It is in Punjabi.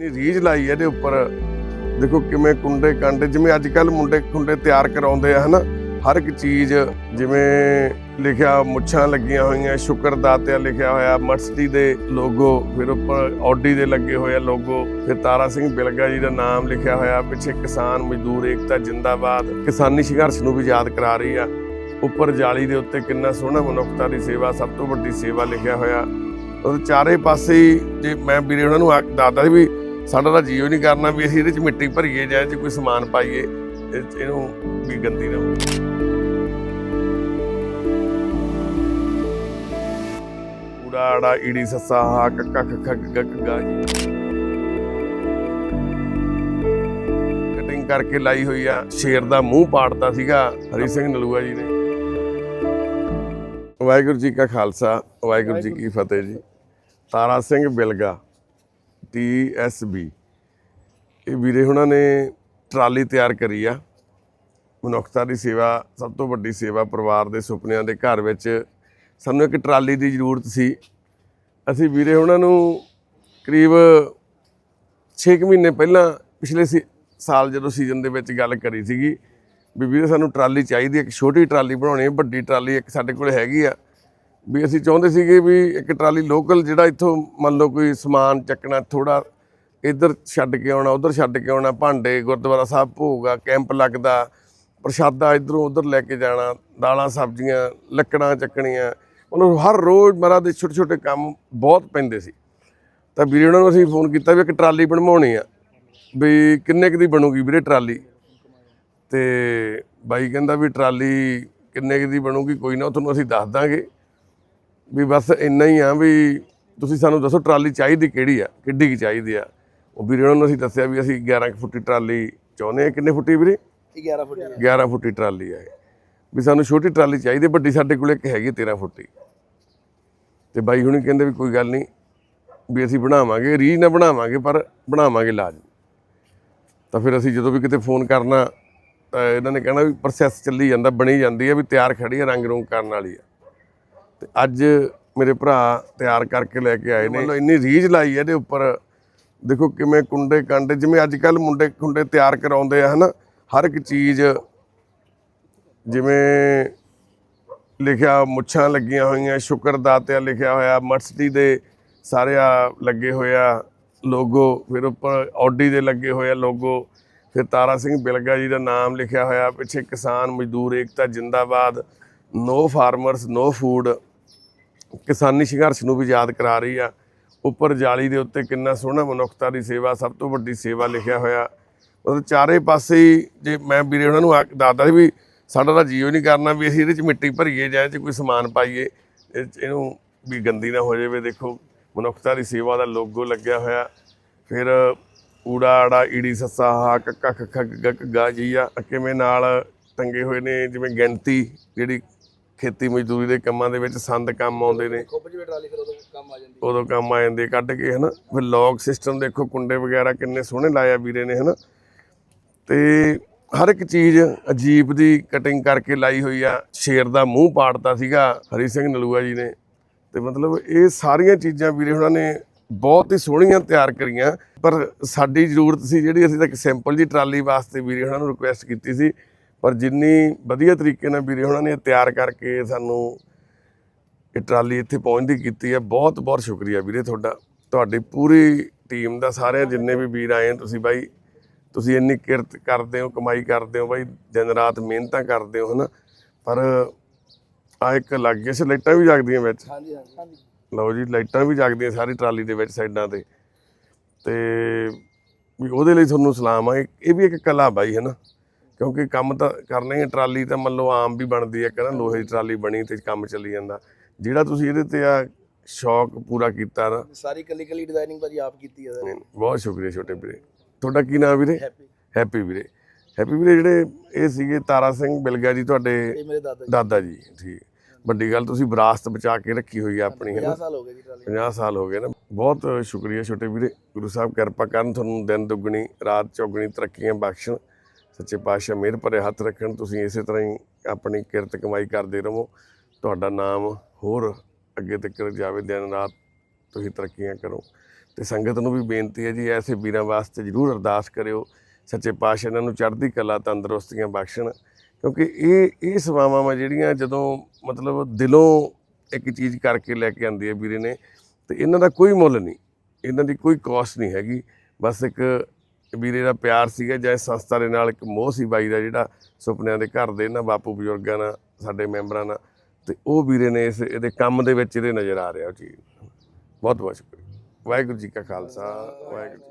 ਨਹੀਂ ਰੀਝ ਲਾਈ ਇਹਦੇ ਉੱਪਰ। ਦੇਖੋ ਕਿਵੇਂ ਕੁੰਡੇ ਕਾਂਡੇ, ਜਿਵੇਂ ਅੱਜ ਕੱਲ ਮੁੰਡੇ ਕੁੰਡੇ ਤਿਆਰ ਕਰਾਉਂਦੇ ਆ, ਹਨਾ? ਹਰ ਇੱਕ ਚੀਜ਼, ਜਿਵੇਂ ਲਿਖਿਆ ਮੁੱਛਾਂ ਲੱਗੀਆਂ ਹੋਈਆਂ ਸ਼ੁਕਰਦਾਤਿਆ ਲਿਖਿਆ ਹੋਇਆ, ਮਰਸਡੀ ਦੇ ਲੋਗੋ, ਫਿਰ ਉੱਪਰ ਆਡੀ ਦੇ ਲੱਗੇ ਹੋਏ ਆ ਲੋਗੋ, ਫਿਰ ਤਾਰਾ ਸਿੰਘ ਬਿਲਗਾ ਜੀ ਦਾ ਨਾਮ ਲਿਖਿਆ ਹੋਇਆ, ਪਿੱਛੇ ਕਿਸਾਨ ਮਜ਼ਦੂਰ ਏਕਤਾ ਜਿੰਦਾਬਾਦ, ਕਿਸਾਨੀ ਸੰਘਰਸ਼ ਨੂੰ ਵੀ ਯਾਦ ਕਰਾ ਰਹੀ ਆ। ਉੱਪਰ ਜਾਲੀ ਦੇ ਉੱਤੇ ਕਿੰਨਾ ਸੋਹਣਾ ਮਨੁੱਖਤਾ ਦੀ ਸੇਵਾ, ਸਭ ਤੋਂ ਵੱਡੀ ਸੇਵਾ ਲਿਖਿਆ ਹੋਇਆ। ਉਹ ਚਾਰੇ ਪਾਸੇ ਹੀ, ਜੇ ਮੈਂ ਵੀਰੇ ਉਹਨਾਂ ਨੂੰ ਆਖ- ਦੱਸਦਾ ਵੀ ਸਾਡਾ ਤਾਂ ਜੀਓ ਨਹੀਂ ਕਰਨਾ ਵੀ ਅਸੀਂ ਇਹਦੇ ਚ ਮਿੱਟੀ ਭਰੀਏ ਜਾਂ ਇਹ ਚ ਕੋਈ ਸਮਾਨ ਪਾਈਏ ਇਹਨੂੰ ਵੀ ਗੰਦੀ ਨਾ ਹੋਵੇ। ਈੜੀ ਸੱਸਾ ਹਾ ਕੱਕਾ ਖੱਖਾ ਗੱਗਾ ਕਟਿੰਗ ਕਰਕੇ ਲਾਈ ਹੋਈ ਆ, ਸ਼ੇਰ ਦਾ ਮੂੰਹ ਪਾੜਤਾ ਸੀਗਾ ਹਰੀ ਸਿੰਘ ਨਲੂਆ ਜੀ ਨੇ। ਵਾਹਿਗੁਰੂ ਜੀ ਕਾ ਖਾਲਸਾ, ਵਾਹਿਗੁਰੂ ਜੀ ਕੀ ਫਤਿਹ ਜੀ। ਤਾਰਾ ਸਿੰਘ ਬਿਲਗਾ ਟੀਐਸਬੀ ਇਹ ਵੀਰੇ ਹੁਣਾਂ ਨੇ ਟਰਾਲੀ ਤਿਆਰ ਕਰੀ ਆ। ਮਨੁੱਖਤਾ ਦੀ ਸੇਵਾ, ਸਭ ਤੋਂ ਵੱਡੀ ਸੇਵਾ ਪਰਿਵਾਰ ਦੇ ਸੁਪਨਿਆਂ ਦੇ ਘਰ ਵਿੱਚ ਸਾਨੂੰ ਇੱਕ ਟਰਾਲੀ ਦੀ ਜ਼ਰੂਰਤ ਸੀ। ਅਸੀਂ ਵੀਰੇ ਹੁਣਾਂ ਨੂੰ ਕਰੀਬ 6 ਮਹੀਨੇ ਪਹਿਲਾਂ ਪਿਛਲੇ ਸੀ- ਸਾਲ ਜਦੋਂ ਸੀਜ਼ਨ ਦੇ ਵਿੱਚ ਗੱਲ ਕਰੀ ਸੀਗੀ ਵੀ ਵੀਰੇ ਸਾਨੂੰ ਟਰਾਲੀ ਚਾਹੀਦੀ ਇੱਕ ਛੋਟੀ ਟਰਾਲੀ ਬਣਾਉਣੀ ਹੈ, ਵੱਡੀ ਟਰਾਲੀ ਇੱਕ ਸਾਡੇ ਕੋਲ ਹੈਗੀ ਆ। ਵੀ ਅਸੀਂ ਚਾਹੁੰਦੇ ਸੀਗੇ ਵੀ ਇੱਕ ਟਰਾਲੀ ਲੋਕਲ ਜਿਹੜਾ ਇੱਥੋਂ ਮੰਨ ਲਓ ਕੋਈ ਸਮਾਨ ਚੱਕਣਾ ਥੋੜਾ ਇੱਧਰ ਛੱਡ ਕੇ ਆਉਣਾ, ਉੱਧਰ ਛੱਡ ਕੇ ਆਉਣਾ, ਭਾਂਡੇ, ਗੁਰਦੁਆਰਾ ਸਾਹਿਬ ਭੋਗ ਆ, ਕੈਂਪ ਲੱਗਦਾ, ਪ੍ਰਸ਼ਾਦਾ ਇਧਰੋਂ ਉਧਰ ਲੈ ਕੇ ਜਾਣਾ, ਦਾਲਾਂ, ਸਬਜ਼ੀਆਂ, ਲੱਕੜਾਂ ਚੱਕਣੀਆਂ, ਮਤਲਬ ਹਰ ਰੋਜ਼ ਮਰਾ ਦੇ ਛੋਟੇ ਛੋਟੇ ਕੰਮ ਬਹੁਤ ਪੈਂਦੇ ਸੀ। ਤਾਂ ਵੀਰੇ ਉਹਨਾਂ ਨੂੰ ਅਸੀਂ ਫੋਨ ਕੀਤਾ ਵੀ ਇੱਕ ਟਰਾਲੀ ਬਣਵਾਉਣੀ ਆ, ਵੀ ਕਿੰਨੇ ਕੁ ਦੀ ਬਣੂਗੀ ਵੀਰੇ ਟਰਾਲੀ? ਤੇ ਬਾਈ ਕਹਿੰਦਾ ਵੀ ਟਰਾਲੀ ਕਿੰਨੇ ਕੁ ਦੀ ਬਣੂਗੀ, ਕੋਈ ਨਾ ਉਹ ਤੁਹਾਨੂੰ ਅਸੀਂ ਦੱਸ ਦਾਂਗੇ। ਵੀ ਬਸ ਇੰਨਾ ਹੀ ਆ ਵੀ ਤੁਸੀਂ ਸਾਨੂੰ ਦੱਸੋ ਟਰਾਲੀ ਚਾਹੀਦੀ ਕਿਹੜੀ ਆ ਕਿੱਡੀ ਕੀ ਚਾਹੀਦੀ ਆ। ਉਹ ਵੀਰੇ ਉਹਨਾਂ ਨੂੰ ਅਸੀਂ ਦੱਸਿਆ ਵੀ ਅਸੀਂ 11 ਕੁ ਫੁੱਟੀ ਟਰਾਲੀ ਚਾਹੁੰਦੇ ਆ ਕਿੰਨੇ ਫੁੱਟੀ ਵੀਰੇ? 11 ਫੁੱਟ 11 ਫੁੱਟੀ ਟਰਾਲੀ ਆ ਵੀ ਸਾਨੂੰ ਛੋਟੀ ਟਰਾਲੀ ਚਾਹੀਦੀ ਵੱਡੀ ਸਾਡੇ ਕੋਲ ਇੱਕ ਹੈਗੀ 13 ਫੁੱਟੀ। ਤੇ ਬਾਈ ਹੁਣੀ ਕਹਿੰਦੇ ਵੀ ਕੋਈ ਗੱਲ ਨਹੀਂ ਵੀ ਅਸੀਂ ਬਣਾਵਾਂਗੇ ਰੀਜ ਨਾ ਬਣਾਵਾਂਗੇ ਪਰ ਬਣਾਵਾਂਗੇ ਲਾਜ਼ਮੀ ਤਾਂ ਫਿਰ ਅਸੀਂ ਜਦੋਂ ਵੀ ਕਿਤੇ ਫੋਨ ਕਰਨਾ ਤਾਂ ਇਹਨਾਂ ਨੇ ਕਹਿਣਾ ਵੀ ਪ੍ਰੋਸੈਸ ਚੱਲੀ ਜਾਂਦਾ ਬਣੀ ਜਾਂਦੀ ਹੈ ਵੀ ਤਿਆਰ ਖੜੀ ਹੈ ਰੰਗ ਰੂੰਗ ਕਰਨ ਵਾਲੀ ਆ। ਤੇ ਅੱਜ ਮੇਰੇ ਭਰਾ ਤਿਆਰ ਕਰਕੇ ਲੈ ਕੇ ਆਏ ਨੇ। ਮਤਲਬ ਇੰਨੀ ਰੀਝ ਲਾਈ ਹੈ ਇਹਦੇ ਉੱਪਰ। ਦੇਖੋ ਕਿਵੇਂ ਕੁੰਡੇ ਕਾਂਡੇ ਜਿਵੇਂ ਅੱਜ ਕੱਲ ਮੁੰਡੇ ਕੁੰਡੇ ਤਿਆਰ ਕਰਾਉਂਦੇ ਆ ਹਨਾ? ਹਰ ਇੱਕ ਚੀਜ਼ ਜਿਵੇਂ ਲਿਖਿਆ ਮੁੱਛਾਂ ਲੱਗੀਆਂ ਹੋਈਆਂ ਸ਼ੁਕਰ ਦਾਤਿਆ ਲਿਖਿਆ ਹੋਇਆ ਮਰਸਡੀ ਦੇ ਸਾਰੇ ਲੱਗੇ ਹੋਏ ਆ ਲੋਗੋ ਫਿਰ ਉੱਪਰ ਆਡੀ ਦੇ ਲੱਗੇ ਹੋਏ ਆ ਲੋਗੋ ਫਿਰ ਤਾਰਾ ਸਿੰਘ ਬਿਲਗਾ ਜੀ ਦਾ ਨਾਮ ਲਿਖਿਆ ਹੋਇਆ ਪਿੱਛੇ ਕਿਸਾਨ ਮਜ਼ਦੂਰ ਏਕਤਾ ਜਿੰਦਾਬਾਦ ਨੋ ਫਾਰਮਰਸ ਨੋ ਫੂਡ। ਕਿਸਾਨੀ ਸੰਘਰਸ਼ ਨੂੰ ਵੀ ਯਾਦ ਕਰਾ ਰਹੀ ਆ। ਉੱਪਰ ਜਾਲੀ ਦੇ ਉੱਤੇ ਕਿੰਨਾ ਸੋਹਣਾ ਮਨੁੱਖਤਾ ਦੀ ਸੇਵਾ, ਸਭ ਤੋਂ ਵੱਡੀ ਸੇਵਾ ਲਿਖਿਆ ਹੋਇਆ। ਮਤਲਬ ਚਾਰੇ ਪਾਸੇ ਹੀ ਜੇ ਮੈਂ ਵੀਰੇ ਉਹਨਾਂ ਨੂੰ ਆਖ- ਦੱਸਦਾ ਸੀ ਵੀ ਸਾਡਾ ਤਾਂ ਜੀਓ ਨਹੀਂ ਕਰਨਾ ਵੀ ਅਸੀਂ ਇਹਦੇ ਚ ਮਿੱਟੀ ਭਰੀਏ ਜਾਂ ਇਹ ਚ ਕੋਈ ਸਮਾਨ ਪਾਈਏ, ਇਹ 'ਚ ਇਹਨੂੰ ਵੀ ਗੰਦੀ ਨਾ ਹੋ ਜਾਵੇ। ਦੇਖੋ, ਮਨੁੱਖਤਾ ਦੀ ਸੇਵਾ ਦਾ ਲੋਗੋ ਲੱਗਿਆ ਹੋਇਆ। ਫਿਰ ਊੜਾ ਆੜਾ, ਈੜੀ ਸੱਸਾ ਹਾ ਕੱਕਾ ਖੱਖਾ ਗੱਗਾ ਗੱਗਾ ਜੀ ਆ ਕਿਵੇਂ ਨਾਲ ਟੰਗੇ ਹੋਏ ਨੇ, ਜਿਵੇਂ ਗਿਣਤੀ ਜਿਹੜੀ ਖੇਤੀ ਮਜ਼ਦੂਰੀ ਦੇ ਕੰਮਾਂ ਦੇ ਵਿੱਚ ਸੰਦ ਕੰਮ ਆਉਂਦੇ ਨੇ। ਖੁੱਬ ਜਵੇ ਟਰਾਲੀ ਫਿਰ ਉਦੋਂ ਕੰਮ ਆ ਜਾਂਦੀ ਉਦੋਂ ਕੰਮ ਆ ਜਾਂਦੇ ਕੱਢ ਕੇ ਹਨਾ ਫਿਰ ਲੌਕ ਸਿਸਟਮ ਦੇਖੋ ਕੁੰਡੇ ਵਗੈਰਾ ਕਿੰਨੇ ਸੋਹਣੇ ਲਾਇਆ ਵੀਰੇ ਨੇ ਹਨਾ। ਤੇ ਹਰ ਇੱਕ ਚੀਜ਼ ਅਜੀਬ ਦੀ ਕਟਿੰਗ ਕਰਕੇ ਲਾਈ ਹੋਈ ਆ। ਸ਼ੇਰ ਦਾ ਮੂੰਹ ਪਾੜਤਾ ਸੀਗਾ ਹਰੀ ਸਿੰਘ ਨਲੂਆ ਜੀ ਨੇ। ਤੇ ਮਤਲਬ ਇਹ ਸਾਰੀਆਂ ਚੀਜ਼ਾਂ ਵੀਰੇ ਉਹਨਾਂ ਨੇ ਬਹੁਤ ਹੀ ਸੋਹਣੀਆਂ ਤਿਆਰ ਕਰੀਆਂ। ਪਰ ਸਾਡੀ ਜ਼ਰੂਰਤ ਸੀ ਜਿਹੜੀ ਅਸੀਂ ਤਾਂ ਇੱਕ ਸਿੰਪਲ ਜੀ ਟਰਾਲੀ ਵਾਸਤੇ ਵੀਰੇ ਉਹਨਾਂ ਨੂੰ ਰਿਕੁਐਸਟ ਕੀਤੀ ਸੀ। ਪਰ ਜਿੰਨੀ ਵਧੀਆ ਤਰੀਕੇ ਨਾਲ ਵੀਰੇ ਉਹਨਾਂ ਨੇ ਤਿਆਰ ਕਰਕੇ ਸਾਨੂੰ ਇਹ ਟਰਾਲੀ ਇੱਥੇ ਪਹੁੰਚਦੀ ਕੀਤੀ ਹੈ ਬਹੁਤ ਬਹੁਤ ਸ਼ੁਕਰੀਆ ਵੀਰੇ ਤੁਹਾਡਾ ਤੁਹਾਡੀ ਪੂਰੀ ਟੀਮ ਦਾ ਸਾਰੇ ਜਿੰਨੇ ਵੀ ਵੀਰ ਆਏ ਤੁਸੀਂ ਬਾਈ ਤੁਸੀਂ ਇੰਨੀ ਕਿਰਤ ਕਰਦੇ ਹੋ ਕਮਾਈ ਕਰਦੇ ਹੋ ਬਾਈ ਦਿਨ ਰਾਤ ਮਿਹਨਤਾਂ ਕਰਦੇ ਹੋ ਹਨਾ? ਪਰ ਆ ਇੱਕ ਲੱਗ ਗਿਆ ਸੀ ਲਾਈਟਾਂ ਵੀ ਜਗਦੀਆਂ ਵਿੱਚ। ਹਾਂਜੀ ਹਾਂਜੀ। ਲਓ ਜੀ ਲਾਈਟਾਂ ਵੀ ਜਗਦੀਆਂ ਸਾਰੀ ਟਰਾਲੀ ਦੇ ਵਿੱਚ ਸਾਈਡਾਂ ਤੇ। ਤੇ ਵੀ ਉਹਦੇ ਲਈ ਤੁਹਾਨੂੰ ਸਲਾਮ ਆ ਇਹ ਇਹ ਵੀ ਇੱਕ ਕਲਾ ਬਾਈ ਹੈ ਨਾ ਕਿਉਂਕਿ ਕੰਮ ਤਾਂ ਕਰਨਾ ਹੀ ਹੈ ਟਰਾਲੀ ਤਾਂ ਮੰਨ ਲਓ ਆਮ ਵੀ ਬਣਦੀ ਹੈ ਕਹਿੰਦਾ ਲੋਹੇ ਦੀ ਟਰਾਲੀ ਬਣੀ ਤੇ ਕੰਮ ਚੱਲੀ ਜਾਂਦਾ। ਜਿਹੜਾ ਤੁਸੀਂ ਇਹਦੇ ਤੇ ਆ ਸ਼ੌਕ ਪੂਰਾ ਕੀਤਾ ਨਾ। ਸਾਰੀ ਕੱਲੀ ਕੱਲੀ ਡਿਜ਼ਾਈਨਿੰਗ ਭਾਜੀ ਆਪ ਕੀਤੀ ਹੈ ਨਹੀਂ, ਬਹੁਤ ਸ਼ੁਕਰੀਆ ਛੋਟੇ ਵੀਰੇ। ਤੁਹਾਡਾ ਕੀ ਨਾਮ ਵੀਰੇ? ਹੈਪੀ। ਹੈਪੀ ਵੀਰੇ। ਹੈਪੀ ਵੀਰੇ ਜਿਹੜੇ ਇਹ ਸੀਗੇ ਤਾਰਾ ਸਿੰਘ ਬਿਲਗਾ ਜੀ ਤੁਹਾਡੇ ਇਹ ਮੇਰੇ ਦਾਦਾ ਜੀ। ਦਾਦਾ ਜੀ ਠੀਕ। ਵੱਡੀ ਗੱਲ ਤੁਸੀਂ ਵਿਰਾਸਤ ਬਚਾ ਕੇ ਰੱਖੀ ਹੋਈ ਆ ਆਪਣੀ ਹੈ 50 ਨਾ? ਸਾਲ ਹੋ ਗਏ ਜੀ ਟਰਾਲੀ। 50 ਸਾਲ ਹੋ ਗਏ ਨਾ। ਬਹੁਤ ਸ਼ੁਕਰੀਆ ਛੋਟੇ ਵੀਰੇ। ਗੁਰੂ ਸਾਹਿਬ ਕਿਰਪਾ ਕਰਨ ਤੁਹਾਨੂੰ ਦਿਨ ਦੁੱਗਣੀ ਰਾਤ ਚੌਗਣੀ ਤਰੱਕੀਆਂ ਬਖਸ਼ਣ। ਸੱਚੇ ਪਾਤਸ਼ਾਹ ਮਿਹਰ ਭਰੇ ਹੱਥ ਰੱਖਣ, ਤੁਸੀਂ ਇਸੇ ਤਰ੍ਹਾਂ ਹੀ ਆਪਣੀ ਕਿਰਤ ਕਮਾਈ ਕਰਦੇ ਰਹੋ। ਤੁਹਾਡਾ ਨਾਮ ਹੋਰ ਅੱਗੇ ਤੱਕ ਜਾਵੇ, ਦਿਨ ਰਾਤ ਤੁਸੀਂ ਤਰੱਕੀਆਂ ਕਰੋ। ਤੇ ਸੰਗਤ ਨੂੰ ਵੀ ਬੇਨਤੀ ਹੈ ਜੀ, ਐਸੇ ਵੀਰਾਂ ਵਾਸਤੇ ਜਰੂਰ ਅਰਦਾਸ ਕਰਿਓ। ਸੱਚੇ ਪਾਤਸ਼ਾਹ, ਇਹਨਾਂ ਨੂੰ ਚੜ੍ਹਦੀ ਕਲਾ, ਤੰਦਰੁਸਤੀਆਂ ਬਖਸ਼ਣ। ਕਿਉਂਕਿ ਇਹ ਇਹ ਸੇਵਾਵਾਂ ਵਾ ਜਿਹੜੀਆਂ ਜਦੋਂ ਮਤਲਬ ਦਿਲੋਂ ਇੱਕ ਚੀਜ਼ ਕਰਕੇ ਲੈ ਕੇ ਆਂਦੀ ਹੈ ਵੀਰੇ ਨੇ, ਤੇ ਇਹਨਾਂ ਦਾ ਕੋਈ ਮੁੱਲ ਨਹੀਂ। ਇਹਨਾਂ ਦੀ ਕੋਈ ਕਾਸਟ ਨਹੀਂ ਹੈਗੀ। ਬਸ ਇੱਕ ਵੀਰੇ ਦਾ ਪਿਆਰ ਸੀਗਾ, ਜਾਂ ਇਸ ਸੰਸਥਾ ਦੇ ਨਾਲ ਇੱਕ ਮੋਹ ਸੀ ਬਾਈ ਦਾ ਜਿਹੜਾ ਸੁਪਨਿਆਂ ਦੇ ਘਰ ਦੇ ਨਾ, ਬਾਪੂ ਬਜ਼ੁਰਗਾਂ ਨਾਲ, ਸਾਡੇ ਮੈਂਬਰਾਂ ਨਾਲ, ਤੇ ਉਹ ਵੀਰੇ ਨੇ ਇਸ, ਇਹਦੇ ਕੰਮ ਦੇ ਵਿੱਚ ਇਹਦੇ ਨਜ਼ਰ ਆ ਰਿਹਾ ਉਹ ਚੀਜ਼ ਬਹੁਤ ਬਹੁਤ ਸ਼ੁਕਰੀਆ। ਵਾਹਿਗੁਰੂ ਜੀ ਕਾ ਖਾਲਸਾ, ਵਾਹਿਗੁਰੂ ਜੀ